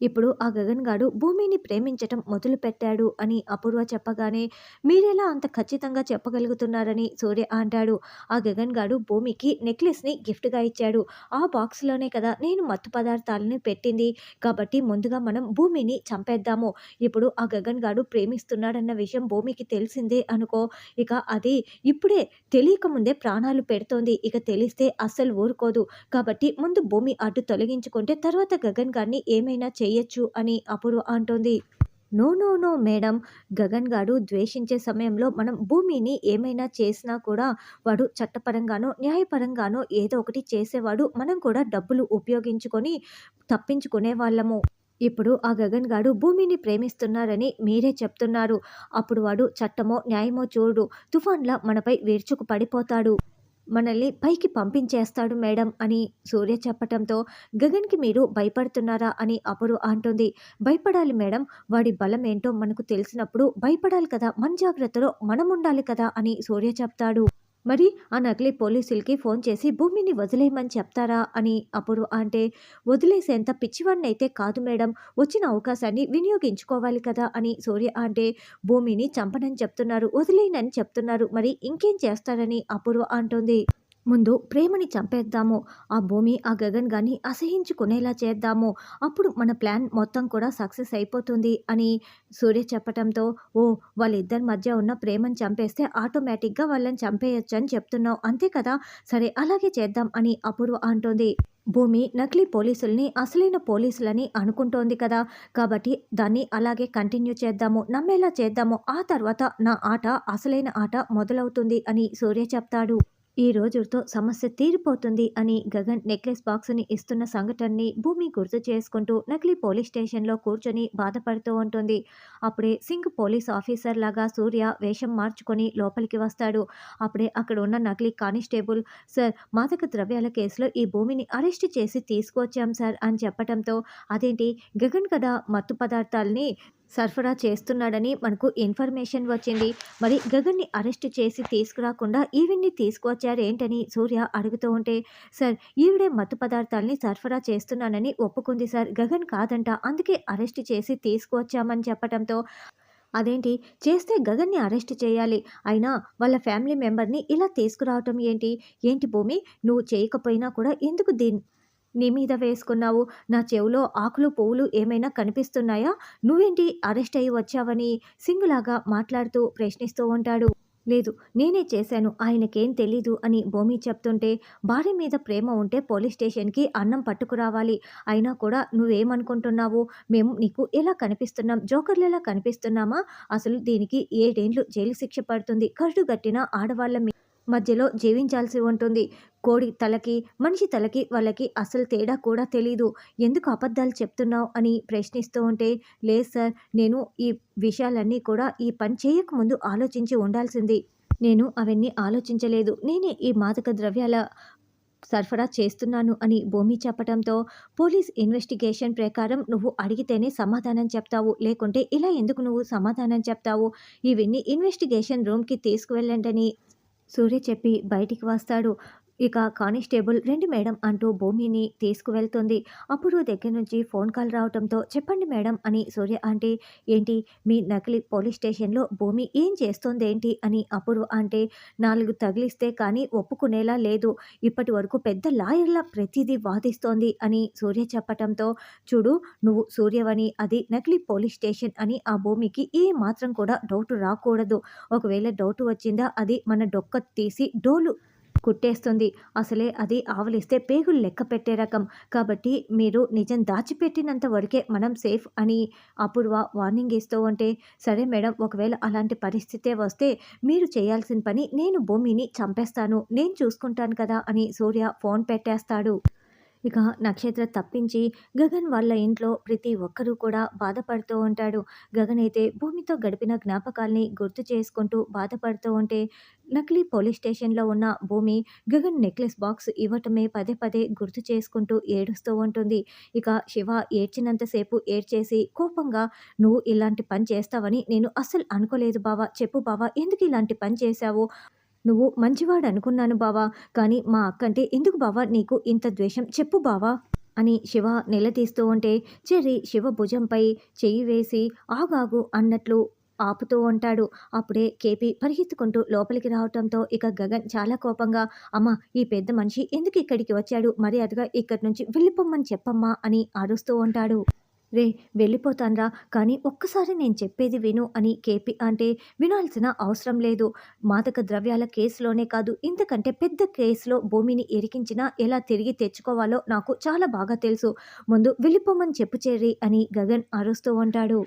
ఇప్పుడు ఆ గగన్ గాడు భూమిని ప్రేమించటం మొదలుపెట్టాడు అని అపూర్వ చెప్పగానే మీరెలా అంత ఖచ్చితంగా చెప్పగలుగుతున్నారని సూర్య అంటాడు. ఆ గగన్ గాడు భూమికి నెక్లెస్ని గిఫ్ట్గా ఇచ్చాడు. ఆ బాక్స్లోనే కదా నేను మత్తు పదార్థాలను పెట్టింది. కాబట్టి ముందుగా మనం భూమిని చంపేద్దాము. ఇప్పుడు ఆ గగన్ గాడు ప్రేమిస్తున్నాడన్న విషయం భూమికి తెలిసిందే అనుకో. ఇక అది ఇప్పుడే తెలియక ముందే ప్రాణాలు పెడుతోంది. ఇక తెలిస్తే అస్సలు ఊరుకోదు. కాబట్టి ముందు భూమి అడ్డు తొలగించుకుంటే తర్వాత గగన్ గారిని ఏమైనా చేయొచ్చు అని అపూర్వ అంటోంది. No no no madam. Gagan గాడు ద్వేషించే సమయంలో మనం భూమిని ఏమైనా చేసినా కూడా వాడు చట్టపరంగానో న్యాయపరంగానో ఏదో ఒకటి చేసేవాడు. మనం కూడా డబ్బులు ఉపయోగించుకొని తప్పించుకునే వాళ్ళము. ఇప్పుడు ఆ గగన్ గాడు భూమిని ప్రేమిస్తున్నారని మీరే చెప్తున్నారు. అప్పుడు వాడు చట్టమో న్యాయమో చూడు. తుఫాన్లా మనపై విరుచుకు పడిపోతాడు. మనల్ని పైకి పంపించేస్తాడు మేడం అని సూర్య చెప్పటంతో గగన్కి మీరు భయపడుతున్నారా? అని అపూర్వ అంటుంది. భయపడాలి మేడం. వాడి బలం ఏంటో మనకు తెలిసినప్పుడు భయపడాలి కదా. మన జాగ్రత్తలో మనం ఉండాలి కదా అని సూర్య చెప్తాడు. మరి ఆ నకిలీ పోలీసులకి ఫోన్ చేసి భూమిని వదిలేయమని చెప్తారా అని అపూర్వ అంటే వదిలేసేంత పిచ్చివాడిని అయితే కాదు మేడం వచ్చిన అవకాశాన్ని వినియోగించుకోవాలి కదా అని సూర్య అంటే భూమిని చంపనని చెప్తున్నారు వదిలేయనని చెప్తున్నారు మరి ఇంకేం చేస్తారని అపూర్వ అంటుంది. ముందు ప్రేమని చంపేద్దాము. ఆ భూమి ఆ గగన్ గాని అసహించుకునేలా చేద్దాము. అప్పుడు మన ప్లాన్ మొత్తం కూడా సక్సెస్ అయిపోతుంది అని సూర్య చెప్పటంతో ఓ వాళ్ళిద్దరి మధ్య ఉన్న ప్రేమను చంపేస్తే ఆటోమేటిక్గా వాళ్ళని చంపేయచ్చు అని చెప్తున్నావు. అంతే కదా? సరే అలాగే చేద్దాం అని అపూర్వ అంటోంది. భూమి నకిలీ పోలీసుల్ని అసలైన పోలీసులని అనుకుంటోంది కదా. కాబట్టి దాన్ని అలాగే కంటిన్యూ చేద్దాము. నమ్మేలా చేద్దాము. ఆ తర్వాత నా ఆట అసలైన ఆట మొదలవుతుంది అని సూర్య చెప్తాడు. ఈ రోజుతో సమస్య తీరిపోతుంది అని గగన్ నెక్లెస్ బాక్స్ని ఇస్తున్న సంఘటనని భూమి గుర్తు చేసుకుంటూ నకిలీ పోలీస్ స్టేషన్లో కూర్చొని బాధపడుతూ ఉంటుంది. అప్పుడే సింగ్ పోలీస్ ఆఫీసర్ లాగా సూర్య వేషం మార్చుకొని లోపలికి వస్తాడు. అప్పుడే అక్కడ ఉన్న నకిలీ కానిస్టేబుల్ సార్ మాదక ద్రవ్యాల కేసులో ఈ భూమిని అరెస్ట్ చేసి తీసుకువచ్చాం సార్ అని చెప్పటంతో అదేంటి గగన్ కదా మత్తు పదార్థాలని సరఫరా చేస్తున్నాడని మనకు ఇన్ఫర్మేషన్ వచ్చింది. మరి గగన్ని అరెస్ట్ చేసి తీసుకురాకుండా ఈవిడ్ని తీసుకువచ్చారేంటని సూర్య అడుగుతూ ఉంటే సార్ ఈవిడే మత్తు పదార్థాలని సరఫరా చేస్తున్నానని ఒప్పుకుంది సార్. గగన్ కాదంట. అందుకే అరెస్ట్ చేసి తీసుకువచ్చామని చెప్పడంతో అదేంటి? చేస్తే గగన్ని అరెస్ట్ చేయాలి. అయినా వాళ్ళ ఫ్యామిలీ మెంబర్ని ఇలా తీసుకురావటం ఏంటి? ఏంటి భూమి? నువ్వు చేయకపోయినా కూడా ఎందుకు దీన్ని నీ మీద వేసుకున్నావు? నా చెవులో ఆకులు పువ్వులు ఏమైనా కనిపిస్తున్నాయా? నువ్వేంటి అరెస్ట్ అయ్యి వచ్చావని సింగులాగా మాట్లాడుతూ ప్రశ్నిస్తూ ఉంటాడు. లేదు నేనే చేశాను ఆయనకేం తెలీదు అని భూమి చెప్తుంటే భార్య మీద ప్రేమ ఉంటే పోలీస్ స్టేషన్కి అన్నం పట్టుకురావాలి. అయినా కూడా నువ్వేమనుకుంటున్నావు? మేము నీకు ఎలా కనిపిస్తున్నాం? జోకర్లు ఎలా కనిపిస్తున్నామా? అసలు దీనికి ఏడేండ్లు జైలు శిక్ష పడుతుంది? కరుడు గట్టిన ఆడవాళ్ళ మీ- మధ్యలో జీవించాల్సి ఉంటుంది. కోడి తలకి మనిషి తలకి వాళ్ళకి అసలు తేడా కూడా తెలీదు. ఎందుకు అబద్ధాలు చెప్తున్నావు? అని ప్రశ్నిస్తూ ఉంటే లేదు సార్ నేను ఈ విషయాలన్నీ కూడా ఈ పని చేయకముందు ఆలోచించి ఉండాల్సింది. నేను అవన్నీ ఆలోచించలేదు. నేనే ఈ మాదక ద్రవ్యాల సరఫరా చేస్తున్నాను అని భూమి చెప్పడంతో పోలీస్ ఇన్వెస్టిగేషన్ ప్రకారం నువ్వు అడిగితేనే సమాధానం చెప్తావు. లేకుంటే ఇలా ఎందుకు నువ్వు సమాధానం చెప్తావు? ఇవన్నీ ఇన్వెస్టిగేషన్ రూమ్కి తీసుకువెళ్ళండి సూర్య చెప్పి బయటికి వస్తాడు. ఇక కానిస్టేబుల్ రెండు మేడం అంటూ భూమిని తీసుకువెళ్తుంది. అప్పుడు దగ్గర నుంచి ఫోన్ కాల్ రావడంతో చెప్పండి మేడం అని సూర్య అంటే ఏంటి మీ నకిలీ పోలీస్ స్టేషన్లో భూమి ఏం చేస్తోందేంటి? అని అపూర్వ అంటే నాలుగు తగిలిస్తే కానీ ఒప్పుకునేలా లేదు. ఇప్పటి వరకు పెద్ద లాయర్లా ప్రతిదీ వాదిస్తోంది అని సూర్య చెప్పటంతో చూడు నువ్వు సూర్యవని అది నకిలీ పోలీస్ స్టేషన్ అని ఆ భూమికి ఏ మాత్రం కూడా డౌట్ రాకూడదు. ఒకవేళ డౌట్ వచ్చిందా అది మన డొక్క తీసి డోలు కుట్టేస్తుంది. అసలే అది ఆవలిస్తే పేగులు లెక్క పెట్టే రకం. కాబట్టి మీరు నిజం దాచిపెట్టినంత వరకే మనం సేఫ్ అని అపూర్వ వార్నింగ్ ఇస్తూ ఉంటే సరే మేడం ఒకవేళ అలాంటి పరిస్థితే వస్తే మీరు చేయాల్సిన పని నేను భూమిని చంపేస్తాను. నేను చూసుకుంటాను కదా అని సూర్య ఫోన్ పెట్టేస్తాడు. ఇక నక్షత్ర తప్పించి గగన్ వాళ్ళ ఇంట్లో ప్రతి ఒక్కరూ కూడా బాధపడుతూ ఉంటాడు. గగన్ అయితే భూమితో గడిపిన జ్ఞాపకాల్ని గుర్తు చేసుకుంటూ బాధపడుతూ ఉంటే నకిలీ పోలీస్ స్టేషన్లో ఉన్న భూమి గగన్ నెక్లెస్ బాక్స్ ఇవ్వటమే పదే పదే గుర్తు చేసుకుంటూ ఏడుస్తూ ఉంటుంది. ఇక శివ ఏడ్చినంతసేపు ఏడ్చేసి కోపంగా నువ్వు ఇలాంటి పని చేస్తావని నేను అస్సలు అనుకోలేదు బావా చెప్పు బావా ఎందుకు ఇలాంటి పని చేశావు? నువ్వు మంచివాడు అనుకున్నాను బావా కానీ మా అక్కంటే ఎందుకు బావా నీకు ఇంత ద్వేషం? చెప్పు బావా అని శివ నిలదీస్తూ ఉంటే చెర్రి శివ భుజంపై చెయ్యి వేసి ఆగాగు అన్నట్లు ఆపుతూ ఉంటాడు. అప్పుడే కేపీ పరిగెత్తుకుంటూ లోపలికి రావటంతో ఇక గగన్ చాలా కోపంగా అమ్మ ఈ పెద్ద మనిషి ఎందుకు ఇక్కడికి వచ్చాడు? మర్యాదగా ఇక్కడి నుంచి వెళ్ళిపోమ్మని చెప్పమ్మా అని అరుస్తూ ఉంటాడు. రే వెళ్ళిపోతాన్రా. కానీ ఒక్కసారి నేను చెప్పేది విను అని కేపీ అంటే వినాల్సిన అవసరం లేదు. మాదక ద్రవ్యాల కేసులోనే కాదు ఇంతకంటే పెద్ద కేసులో భూమిని ఎరికించినా ఎలా తిరిగి తెచ్చుకోవాలో నాకు చాలా బాగా తెలుసు. ముందు వెళ్ళిపోమని చెప్పు చేరి అని గగన్ అరుస్తూ ఉంటాడు.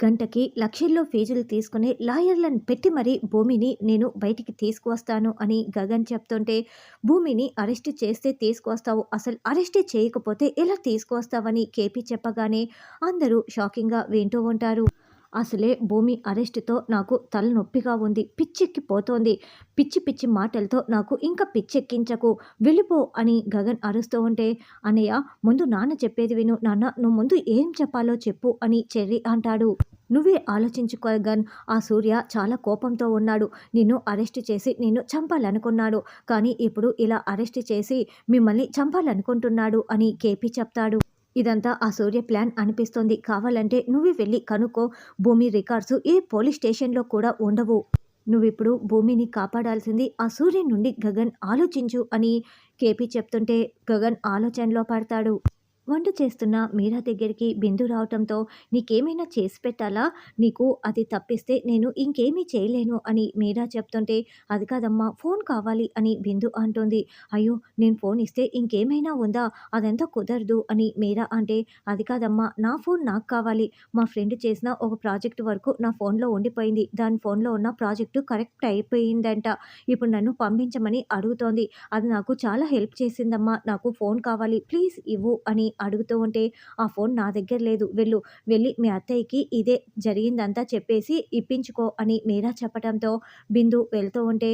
గంటకి లక్షల్లో ఫీజులు తీసుకుని లాయర్లను పెట్టి మరీ భూమిని నేను బయటికి తీసుకువస్తాను అని గగన్ చెప్తుంటే భూమిని అరెస్ట్ చేస్తే తీసుకువస్తావు అసలు అరెస్ట్ చేయకపోతే ఎలా తీసుకువస్తావని కేపీ చెప్పగానే అందరూ షాకింగ్గా వింటూ ఉంటారు. అసలే భూమి అరెస్టుతో నాకు తలనొప్పిగా ఉంది పిచ్చెక్కిపోతోంది. పిచ్చి పిచ్చి మాటలతో నాకు ఇంకా పిచ్చెక్కించకు వెళ్ళిపో అని గగన్ అరుస్తూ ఉంటే అన్నయ్య ముందు నాన్న చెప్పేది విను నాన్న నువ్వు ముందు ఏం చెప్పాలో చెప్పు అని చెర్రి అంటాడు. నువ్వే ఆలోచించుకోగన్ ఆ సూర్య చాలా కోపంతో ఉన్నాడు. నిన్ను అరెస్ట్ చేసి నిన్ను చంపాలనుకున్నాడు. కానీ ఇప్పుడు ఇలా అరెస్ట్ చేసి మిమ్మల్ని చంపాలనుకుంటున్నాడు అని కేపీ చెప్తాడు. ఇదంతా ఆ సూర్య ప్లాన్ అనిపిస్తుంది. కావాలంటే నువ్వు వెళ్ళి కనుక్కో. భూమి రికార్డ్స్ ఏ పోలీస్ స్టేషన్లో కూడా ఉండవు. నువ్విప్పుడు భూమిని కాపాడాల్సింది ఆ సూర్యుని నుండి గగన్ ఆలోచించు అని కేపీ చెప్తుంటే గగన్ ఆలోచనలో పడతాడు. వంట చేస్తున్న మీరా దగ్గరికి బిందు రావటంతో నీకేమైనా చేసి పెట్టాలా? నీకు అది తప్పిస్తే నేను ఇంకేమీ చేయలేను అని మీరా చెప్తుంటే అది కాదమ్మా ఫోన్ కావాలి అని బిందు అంటుంది. అయ్యో నేను ఫోన్ ఇస్తే ఇంకేమైనా ఉందా? అదంతా కుదరదు అని మీరా అంటే అది కాదమ్మా నా ఫోన్ నాకు కావాలి. మా ఫ్రెండ్ చేసిన ఒక ప్రాజెక్ట్ వరకు నా ఫోన్లో ఉండిపోయింది. దాని ఫోన్లో ఉన్న ప్రాజెక్టు కరెక్ట్ అయిపోయిందంట. ఇప్పుడు నన్ను పంపించమని అడుగుతోంది. అది నాకు చాలా హెల్ప్ చేసిందమ్మా. నాకు ఫోన్ కావాలి. ప్లీజ్ ఇవ్వు అని అడుగుతూ ఉంటే ఆ ఫోన్ నా దగ్గర లేదు వెళ్ళు వెళ్ళి మీ అత్తయ్యకి ఇదే జరిగిందంతా చెప్పేసి ఇప్పించుకో అని మీరా చెప్పడంతో బిందు వెళ్తూ ఉంటే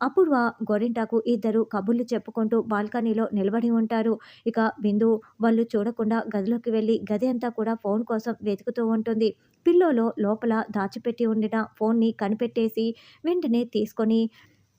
అపూర్వ గోరింటాకు ఇద్దరు కబుర్లు చెప్పుకుంటూ బాల్కనీలో నిలబడి ఉంటారు. ఇక బిందు వాళ్ళు చూడకుండా గదిలోకి వెళ్ళి గది అంతా కూడా ఫోన్ కోసం వెతుకుతూ ఉంటుంది. పిల్లోలో లోపల దాచిపెట్టి ఉండిన ఫోన్ని కనిపెట్టేసి వెంటనే తీసుకొని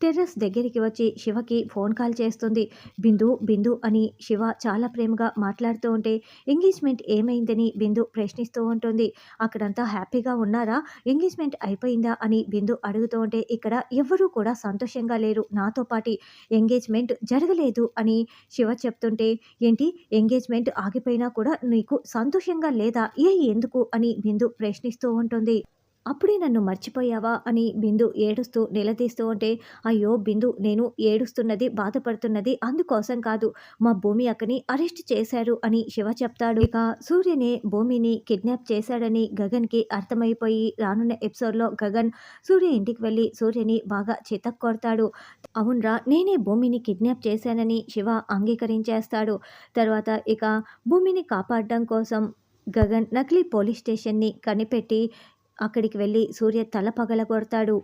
టెర్రస్ దగ్గరికి వచ్చి శివకి ఫోన్ కాల్ చేస్తుంది. బిందు బిందు అని శివ చాలా ప్రేమగా మాట్లాడుతూ ఉంటే ఎంగేజ్మెంట్ ఏమైందని బిందు ప్రశ్నిస్తూ ఉంటుంది. అక్కడంతా హ్యాపీగా ఉన్నారా? ఎంగేజ్మెంట్ అయిపోయిందా? అని బిందు అడుగుతూ ఉంటే ఇక్కడ ఎవరూ కూడా సంతోషంగా లేరు. నాతో పాటి ఎంగేజ్మెంట్ జరగలేదు అని శివ చెప్తుంటే ఏంటి? ఎంగేజ్మెంట్ ఆగిపోయినా కూడా నీకు సంతోషంగా లేదా? ఏ ఎందుకు? అని బిందు ప్రశ్నిస్తూ ఉంటుంది. అప్పుడే నన్ను మర్చిపోయావా? అని బిందు ఏడుస్తూ నిలదీస్తూ ఉంటే అయ్యో బిందు నేను ఏడుస్తున్నది బాధపడుతున్నది అందుకోసం కాదు. మా భూమి అక్కని అరెస్ట్ చేశారు అని శివ చెప్తాడు. ఇక సూర్యనే భూమిని కిడ్నాప్ చేశాడని గగన్కి అర్థమైపోయి రానున్న ఎపిసోడ్లో గగన్ సూర్య ఇంటికి వెళ్ళి సూర్యని బాగా చితక్కొడతాడు అవునరా నేనే భూమిని కిడ్నాప్ చేశానని శివ అంగీకరించేస్తాడు. తర్వాత ఇక భూమిని కాపాడడం కోసం గగన్ నకిలీ పోలీస్ స్టేషన్ని కనిపెట్టి అక్కడికి వెళ్ళి సూర్య తల పగలగొడతాడు.